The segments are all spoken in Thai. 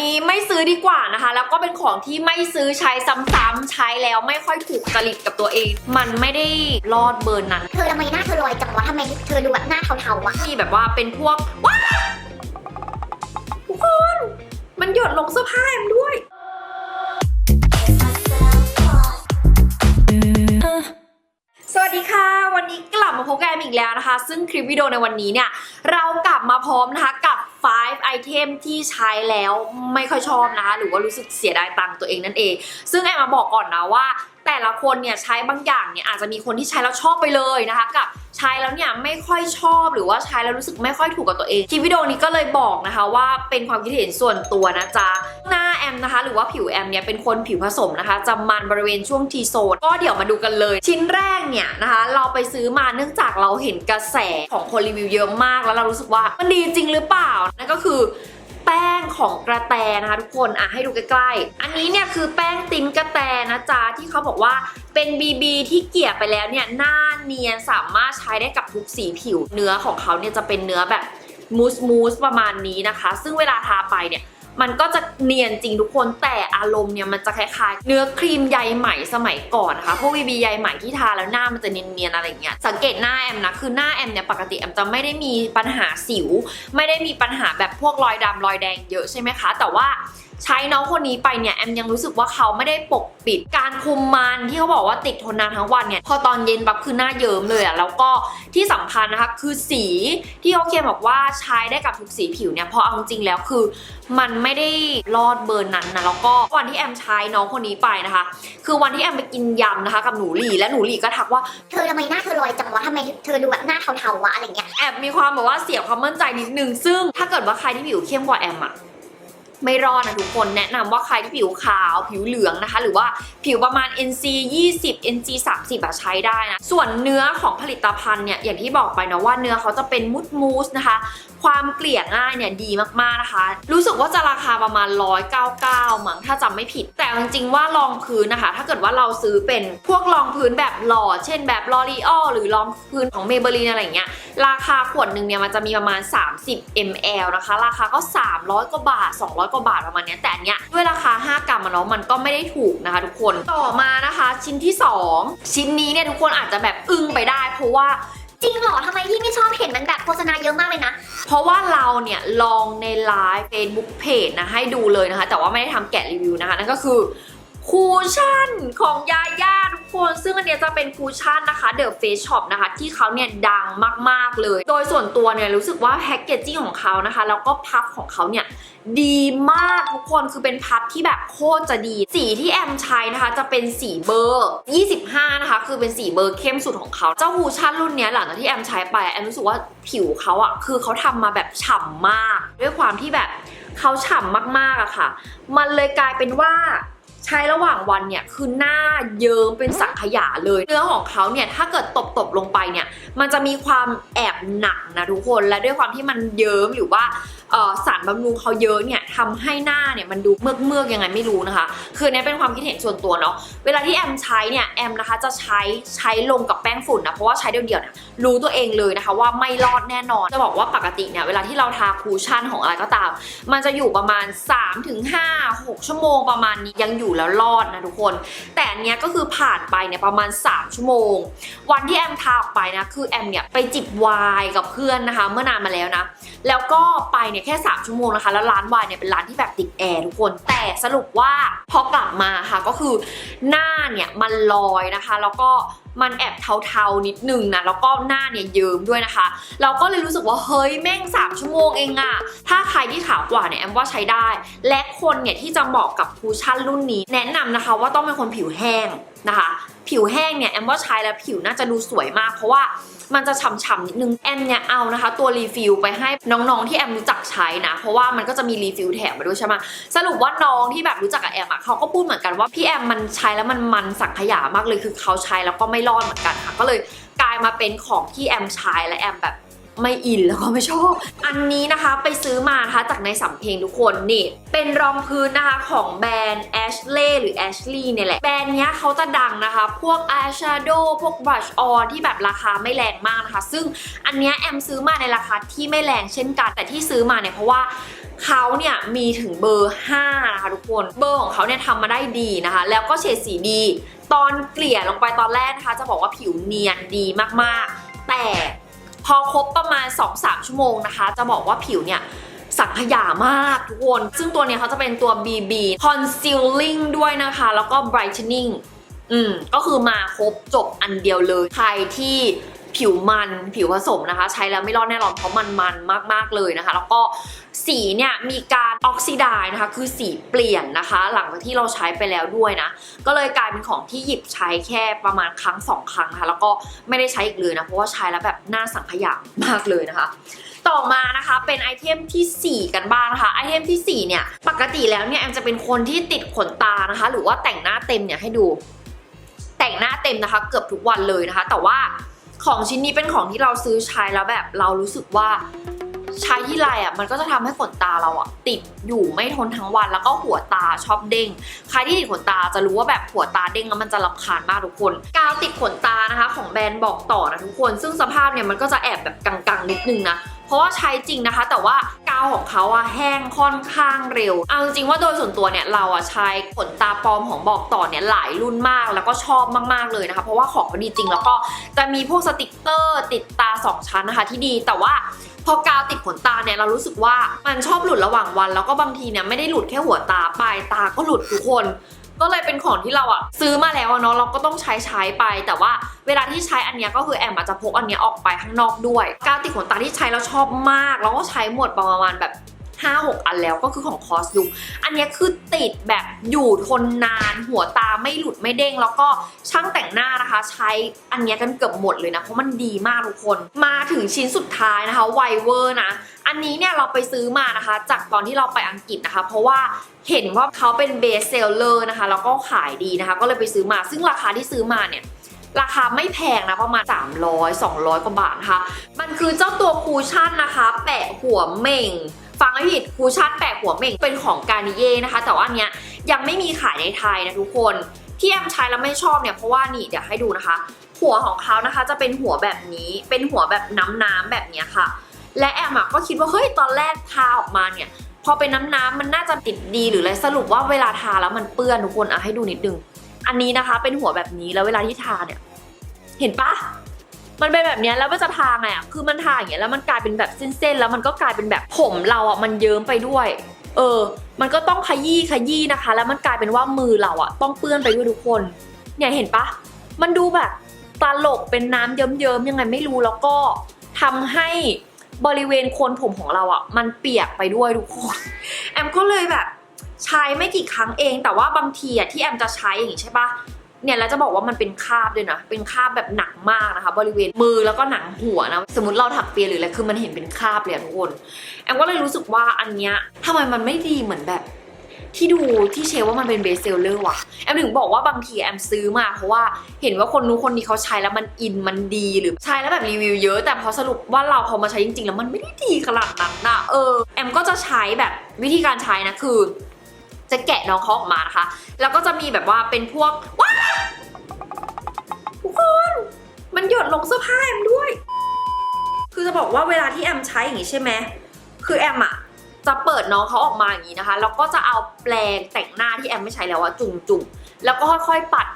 นี้ไม่ซื้อดีกว่านะคะ แล้วก็เป็นของที่ไม่ซื้อใช้ซ้ำๆใช้แล้วไม่ค่อยถูกจริตกับตัวเอง มันไม่ได้รอดเบอร์นั้น เธอทำไมหน้าเธอลอยจังวะทำไมเธอดูแบบหน้าเทาๆวะ ที่แบบว่าเป็นพวกว้าทุกคน มันหยดลงเสื้อผ้าแอมด้วยสวัสดีค่ะ วันนี้กลับมาพบกันอีกแล้วนะคะ ซึ่งคลิปวิดีโอในวันนี้เนี่ย เรากลับมาพร้อมนะคะกับ 5 ไอเทมที่ใช้แล้วไม่ค่อยชอบนะคะ หรือว่ารู้สึกเสียดายตังค์ตัวเองนั่นเอง ซึ่งแอมมาบอกก่อนนะว่า แต่ละคนเนี่ยใช้บางอย่างเนี่ยอาจจะมีคนที่ใช้แล้วชอบไปเลยนะคะกับใช้แล้วเนี่ยไม่ค่อยชอบหรือว่าใช้แล้วรู้สึกไม่ค่อยถูกกับตัวเองคลิปวิดีโอนี้ก็เลยบอกนะคะว่าเป็นความคิดเห็นส่วนตัวนะจ๊ะหน้าแอมนะคะ หรือว่าผิวแอมเนี่ยเป็นคนผิวผสมนะคะจะมันบริเวณช่วงทีโซนก็เดี๋ยวมาดูกันเลย ชิ้นแรกเนี่ยนะคะ เราไปซื้อมาเนื่องจากเราเห็นกระแสของคนรีวิวเยอะมาก แล้วเรารู้สึกว่ามันดีจริงหรือเปล่านั่นก็คือ งของกระแตนะคะทุกคนอะให้ดูใกล้ๆ อันนี้เนี่ยคือแป้งติ้นกระแตนะจ๊ะที่เขาบอกว่าเป็น BB ที่เกลี่ยไปแล้วเนี่ยหน้าเนียนสามารถใช้ได้กับทุกสีผิว เนื้อของเขาเนี่ยจะเป็นเนื้อแบบมูสมูสประมาณนี้นะคะ ซึ่งเวลาทาไปเนี่ย มันก็จะเนียนจริงทุกคนแต่อารมณ์เนี่ยมันจะคล้ายๆ เนื้อครีมใยไหมสมัยก่อนนะคะพวกบีบีใยไหมที่ทาแล้วหน้ามันจะเนียนๆอะไรอย่างเงี้ยสังเกตหน้าแอมนะคือหน้าแอมเนี่ยปกติแอมจะไม่ได้มีปัญหาสิว ไม่ได้มีปัญหาแบบพวกรอยดำรอยแดงเยอะใช่ไหมคะ แต่ว่าใช้น้องคนนี้ไปเนี่ยแอมยังรู้สึกว่าเขาไม่ได้ปกปิดการคุมมันที่เขาบอกว่าติดทนนานทั้งวันเนี่ยพอตอนเย็นปั๊บคือหน้าเยิ้มเลยอะแล้วก็ที่สำคัญนะคะคือสีที่เขาเขียนบอกว่าใช้ได้กับทุกสีผิวเนี่ยพอเอาจริงๆแล้วคือ มันไม่ได้รอดเบอร์นั้นนะแล้วก็วันที่แอมใช้น้องคนนี้ไปนะคะ คือวันที่แอมไปกินยำนะคะ กับหนูหลี่และหนูหลี่ก็ทักว่าเธอทำไมหน้าเธอลอยจังวะทำไมเธอดูแบบหน้าเทาๆวะอะไรเงี้ยแอบมีความแบบว่าเสียความมั่นใจนิดนึงซึ่งถ้าเกิดว่าใครที่ผิวเข้มกว่าแอมอะ ไม่รอดนะทุกคนแนะนำว่าใครที่ผิวขาวผิวเหลืองนะคะ หรือว่าผิวประมาณ NC 20 NC 30อะใช้ได้นะ ส่วนเนื้อของผลิตภัณฑ์เนี่ยอย่างที่บอกไปนะว่าเนื้อเขาจะเป็นมุดมูสนะคะ ความเกลี่ยง่ายเนี่ยดีมากๆนะคะ รู้สึกว่าจะราคาประมาณ 199มั้งถ้าจำไม่ผิด แต่จริงๆว่ารองพื้นนะคะ ถ้าเกิดว่าเราซื้อเป็นพวกรองพื้นแบบหล่อ เช่นแบบลอรีออหรือรองพื้นของเมเบลีนอะไรเงี้ยราคาขวดหนึ่งเนี่ยมันจะมีประมาณ 30 ml นะคะ ราคาก็ 300 กว่าบาท 200 กว่าบาทประมาณเนี้ยแต่อันเนี้ยด้วยราคา 5 กรัมอะเนาะมันก็ไม่ได้ถูกนะคะ ทุกคนต่อมานะคะ ชิ้นที่ 2 ชิ้นนี้เนี่ยทุกคนอาจจะแบบอึ้งไปได้ เพราะว่า จริงเหรอทำไมพี่ไม่ชอบเห็นมันแบบโฆษณาเยอะมากเลยนะ เพราะว่าเราเนี่ยลองในไลฟ์เฟซบุ๊กเพจนะให้ดูเลยนะคะ แต่ว่าไม่ได้ทำแกะรีวิวนะคะ นั่นก็คือ คูชั่นของยาย่าทุกคน ซึ่งอันเนี้ยจะเป็นคูชั่นนะคะเดอะเฟสช็อปนะคะ ที่เขาเนี่ยดังมากๆเลย โดยส่วนตัวเนี่ยรู้สึกว่าแพ็กเกจจิ้งของเขานะคะ แล้วก็พับของเขาเนี่ยดีมากทุกคนคือเป็นพับที่แบบโคตรจะดี สีที่แอมใช้นะคะ จะเป็นสีเบอร์ 25 นะคะ คือเป็นสีเบอร์เข้มสุดของเขาเจ้าฮูชั่นรุ่นนี้หลังจากที่แอมใช้ไปแอมรู้สึกว่าผิวเขาอะคือเขาทำมาแบบฉ่ำมาก ด้วยความที่แบบเขาฉ่ำมากๆอะค่ะ มันเลยกลายเป็นว่า ใช้ระหว่างวันเนี่ยคือหน้าเยิ้มเป็นสังขยาเลย เนื้อของเขาเนี่ยถ้าเกิดตบๆลงไปเนี่ยมันจะมีความแอบหนักนะทุกคนและด้วยความที่มันเยิ้มหรือว่าสารบำรุงเขาเยอะเนี่ยทำให้หน้าเนี่ยมันดูเมือกเมือกยังไงไม่รู้นะคะ คือเนี้ยเป็นความคิดเห็นส่วนตัวเนาะเวลาที่แอมใช้เนี่ยแอมนะคะจะใช้ใช้ลงกับแป้งฝุ่นนะเพราะว่าใช้เดียวๆเนี่ยรู้ตัวเองเลยนะคะว่าไม่รอดแน่นอนจะบอกว่าปกติเนี่ยเวลาที่เราทาคูชั่นของอะไรก็ตาม มันจะอยู่ประมาณ 3-5 6 ชั่วโมงประมาณนี้ยังอยู่แล้วรอดนะทุกคน แต่อันเนี้ยก็คือผ่านไปเนี่ยประมาณ 3 ชั่วโมง วันที่แอมทาออกไปนะคือแอมเนี่ยไปจิบไวน์กับเพื่อนนะคะ เมื่อนานมาแล้วนะ แล้วก็ไปเนี่ยแค่ 3 ชั่วโมงนะคะ แล้วร้านไวน์เนี่ยเป็นร้านที่แบบติดแอร์ทุกคน แต่สรุปว่าพอกลับมาค่ะก็คือหน้าเนี่ยมันลอยนะคะ แล้วก็ มันแอบเทาๆนิดนึงนะแล้วก็หน้าเนี่ยเยิ้มด้วยนะคะ เราก็เลยรู้สึกว่าเฮ้ยแม่ง 3 ชั่วโมงเองอะถ้าใครที่ขาวกว่าเนี่ยแอมว่าใช้ได้ และคนเนี่ยที่จะเหมาะกับคูชั่นรุ่นนี้ แนะนำนะคะว่าต้องเป็นคนผิวแห้งนะคะ ผิวแห้งเนี่ยแอมว่าใช้แล้วผิวน่าจะดูสวยมากเพราะว่า มันจะฉ่ำๆนิดนึงแอมเนี่ยเอานะคะ ตัวรีฟิลไปให้น้องๆที่แอมรู้จักใช้นะ เพราะว่ามันก็จะมีรีฟิลแถมมาด้วยใช่ไหมสรุปว่าน้องที่แบบรู้จักกับแอมอะเขาก็พูดเหมือนกันว่าพี่แอมมันใช้แล้วมันมันสังขยามากเลยคือเขาใช้แล้วก็ไม่รอดเหมือนกันค่ะก็เลยกลายมาเป็นของที่แอมใช้และแอมแบบ ไม่อินแล้วก็ไม่ชอบ อันนี้นะคะไปซื้อมานะคะจากในสำเพ็งทุกคนนี่เป็นรองพื้นนะคะของแบรนด์ Ashley หรือ Ashley เนี่ยแหละ แบรนด์เนี้ยเขาจะดังนะคะ พวก eyeshadow พวก brush on ที่แบบราคาไม่แรงมากนะคะ ซึ่งอันเนี้ยแอมซื้อมาในราคาที่ไม่แรงเช่นกัน แต่ที่ซื้อมาเนี่ยเพราะว่าเขาเนี่ยมีถึงเบอร์ 5 นะคะทุกคน เบอร์ของเขาเนี่ยทำมาได้ดีนะคะ แล้วก็เฉดสีดี ตอนเกลี่ยลงไปตอนแรกนะคะ จะบอกว่าผิวเนียนดีมากๆ แต่ พอครบประมาณ 2-3 ชั่วโมงนะคะ จะบอกว่าผิวเนี่ยสังขยามากทุกคน ซึ่งตัวเนี้ยเขาจะเป็นตัว BB Concealing ด้วยนะคะ แล้วก็ Brightening อืม ก็คือมาครบจบอันเดียวเลย ใครที่ ผิวมันผิวผสมนะคะ ใช้แล้วไม่รอดแน่นอนเพราะมันมันมากๆเลยนะคะ แล้วก็สีเนี่ยมีการออกซิไดนะคะ คือสีเปลี่ยนนะคะ หลังจากที่เราใช้ไปแล้วด้วยนะ ก็เลยกลายเป็นของที่หยิบใช้แค่ประมาณครั้งสองครั้งนะคะแล้วก็ไม่ได้ใช้อีกเลยนะ เพราะว่าใช้แล้วแบบหน้าสังขยามากเลยนะคะต่อมานะคะเป็นไอเทมทีสี่4 กันบ้างนะคะไอเทมทีสี่ 4 เนี่ย ปกติแล้วเนี่ยแอมจะเป็นคนที่ติดขนตานะคะ หรือว่าแต่งหน้าเต็มเนี่ยให้ดู แต่งหน้าเต็มนะคะ เกือบทุกวันเลยนะคะ แต่ว่า ของชิ้นนี้เป็นของที่เราซื้อใช้แล้วแบบเรารู้สึกว่าใช้ที่ไรอะมันก็จะทำให้ขนตาเราอะติดอยู่ไม่ทนทั้งวันแล้วก็หัวตาชอบเด้ง ใครที่ติดขนตาจะรู้ว่าแบบหัวตาเด้งแล้วมันจะรำคาญมากทุกคน กาวติดขนตานะคะของแบรนด์บอกต่อนะทุกคน ซึ่งสภาพเนี่ยมันก็จะแอบแบบกังๆนิดนึงนะ เพราะว่าใช้จริงนะคะ แต่ว่าาวของเขาอะแห้งค่อนข้างเร็ว เอาจริงว่าโดยส่วนตัวเนี่ยเราอะใช้ขนตาปลอมของบอกต่อเนี่ยหลายรุ่นมากแล้วก็ชอบมากๆเลยนะคะ เพราะว่าของเขาดีจริงแล้วก็จะมีพวกสติกเกอร์ติดตาสองชั้นนะคะที่ดีแต่ว่าพอกาวติดขนตาเนี่ยเรารู้สึกว่ามันชอบหลุดระหว่างวัน แล้วก็บางทีเนี่ยไม่ได้หลุดแค่หัวตาปลายตาก็หลุดทุกคน ก็เลยเป็นของที่เราอะซื้อมาแล้วเนาะเราก็ต้องใช้ใช้ไป แต่ว่าเวลาที่ใช้อันเนี้ยก็คือแอมอาจจะพกอันเนี้ยออกไปข้างนอกด้วยกาวติดขนตาที่ใช้แล้วชอบมากแล้วก็ใช้หมดประมาณแบบ5 6 อันแล้วก็คือของคอสลุกอันนี้คือติดแบบอยู่ทนนาน หัวตาไม่หลุดไม่เด้ง แล้วก็ช่างแต่งหน้านะคะ ใช้อันนี้กันเกือบหมดเลยนะ เพราะมันดีมากทุกคน มาถึงชิ้นสุดท้ายนะคะไวเวอร์นะ อันนี้เนี่ยเราไปซื้อมานะคะ จากตอนที่เราไปอังกฤษนะคะ เพราะว่าเห็นว่าเขาเป็นเบสเซลเลอร์นะคะแล้วก็ขายดีนะคะ ก็เลยไปซื้อมา ซึ่งราคาที่ซื้อมาเนี่ยราคาไม่แพงนะประมาณ 300 200 กว่าบาทนะคะ มันคือเจ้าตัวคูชั่นนะคะ แปะหัวเม่ง ฟังไม่ผิดคูชั่นแปะหัวเม่งเป็นของการนิเย่นะคะ แต่ว่าอันเนี้ยยังไม่มีขายในไทยนะทุกคนที่แอมใช้แล้วไม่ชอบเนี่ยเพราะว่านี่เดี๋ยวให้ดูนะคะ หัวของเขานะคะจะเป็นหัวแบบนี้เป็นหัวแบบน้ำๆแบบนี้ค่ะ และแอมอะก็คิดว่าเฮ้ยตอนแรกทาออกมาเนี่ย พอเป็นน้ำน้ำๆมันน่าจะติดดีหรืออะไรสรุปว่าเวลาทาแล้วมันเปื้อนทุกคนอะให้ดูนิดนึง อันนี้นะคะเป็นหัวแบบนี้แล้วเวลาที่ทาเนี่ย เห็นปะมันเป็นแบบนี้แล้วมันจะทาไงอะ คือมันทาอย่างเงี้ยแล้วมันกลายเป็นแบบเส้นๆ แล้วมันก็กลายเป็นแบบผมเราอะมันเยิ้มไปด้วย เออ มันก็ต้องขยี้ขยี้นะคะ แล้วมันกลายเป็นว่ามือเราอะต้องเปื้อนไปด้วยทุกคน เนี่ยเห็นปะ มันดูแบบตลกเป็นน้ำเยิ้มๆยังไงไม่รู้แล้วก็ทำให้ บริเวณโคนผมของเราอะ มันเปียกไปด้วยทุกคนแอมก็เลยแบบใช้ไม่กี่ครั้งเอง แต่ว่าบางทีอะที่แอมจะใช้อย่างงี้ใช่ปะเนี่ยแล้วจะบอกว่ามันเป็นคราบด้วยนะ เป็นคราบแบบหนักมากนะคะ บริเวณมือแล้วก็หนังหัวนะ สมมติเราถักเปียหรืออะไรคือมันเห็นเป็นคราบเลยทุกคน แอมก็เลยรู้สึกว่าอันเนี้ยทำไมมันไม่ดีเหมือนแบบ ที่ดูที่เชลว่ามันเป็นเบสเซลเลอร์ว่ะ แอมถึงบอกว่าบางทีแอมซื้อมาเพราะว่าเห็นว่าคนนู้นคนนี้เขาใช้แล้วมันอินมันดีหรือใช้แล้วแบบรีวิวเยอะแต่พอสรุปว่าเราพอมาใช้จริงๆ แล้วมันไม่ได้ดีขนาดนั้นนะเออแอมก็จะใช้แบบวิธีการใช้นะคือ จะแกะน้องเขาออกมานะคะ แล้วก็จะมีแบบว่าเป็นพวกว้าทุกคนมันหยดลงเสื้อผ้าแอมด้วย คือจะบอกว่าเวลาที่แอมใช้อย่างนี้ใช่ไหมคือแอมอะ จะเปิดน้องเขาออกมาอย่างนี้นะคะ แล้วก็จะเอาแปรงแต่งหน้าที่แอมไม่ใช้แล้วอะจุ่มจุ่มๆ แล้วก็ค่อยๆปัด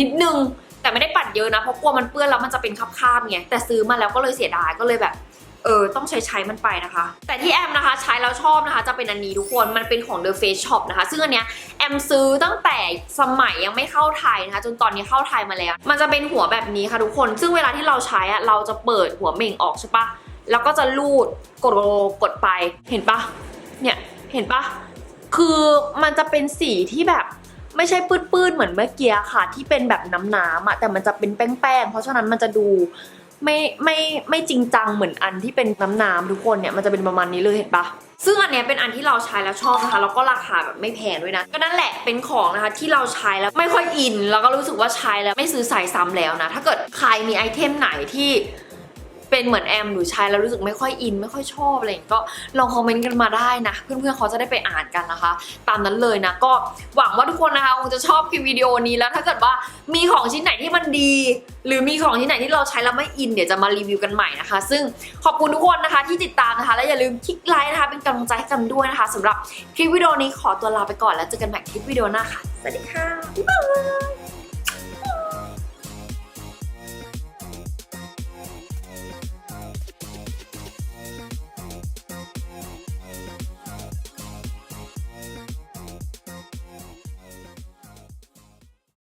นิดนึง แต่ไม่ได้ปัดเยอะนะ เพราะกลัวมันเปื้อนแล้วมันจะเป็นคราบๆไง แต่ซื้อมาแล้วก็เลยเสียดาย ก็เลยแบบ เออ ต้องใช้ใช้มันไปนะคะ แต่ที่แอมนะคะ ใช้แล้วชอบนะคะ จะเป็นอันนี้ทุกคน มันเป็นของ The Face Shop นะคะ ซึ่งอันเนี้ยแอมซื้อตั้งแต่สมัยยังไม่เข้าไทยนะคะ จนตอนนี้เข้าไทยมาแล้ว มันจะเป็นหัวแบบนี้ค่ะทุกคน ซึ่งเวลาที่เราใช้อะเราจะเปิดหัวเม่งออกใช่ปะแล้วก็จะลูดกดกดไป เห็นปะ เนี่ยเห็นปะคือมันจะเป็นสีที่แบบไม่ใช่ปื้ดๆเหมือนเมื่อกี้ค่ะ ที่เป็นแบบน้ำๆอะแต่มันจะเป็นแป้งๆเพราะฉะนั้นมันจะดูไม่ไม่ไม่จริงจังเหมือนอันที่เป็นน้ำๆทุกคนเนี่ยมันจะเป็นประมาณนี้เลยเห็นปะซึ่งอันเนี้ยเป็นอันที่เราใช้แล้วชอบนะคะแล้วก็ราคาแบบไม่แพงด้วยนะก็นั่นแหละเป็นของนะคะที่เราใช้แล้วไม่ค่อยอิน แล้วก็รู้สึกว่าใช้แล้วไม่ซื้อใส่ซ้ำแล้วนะถ้าเกิดใครมีไอเทมไหนที่ เป็นเหมือนแอมหนูใช้แล้วรู้สึกไม่ค่อยอิน ไม่ค่อยชอบอะไรอย่างงี้ก็ลองคอมเมนต์กันมาได้นะ เพื่อนๆเขาจะได้ไปอ่านกันนะคะ ตามนั้นเลยนะ ก็หวังว่าทุกคนนะคะคงจะชอบคลิปวิดีโอนี้แล้วถ้าเกิดว่ามีของชิ้นไหนที่มันดี หรือมีของชิ้นไหนที่เราใช้แล้วไม่อินเดี๋ยวจะมารีวิวกันใหม่นะคะ ซึ่งขอบคุณทุกคนนะคะที่ติดตามนะคะ และอย่าลืมคลิกไลค์นะคะ เป็นกำลังใจให้กันด้วยนะคะสำหรับคลิปวิดีโอนี้ขอตัวลาไปก่อนแล้วเจอกันใหม่คลิปวิดีโอหน้าค่ะสวัสดีค่ะบ๊ายบาย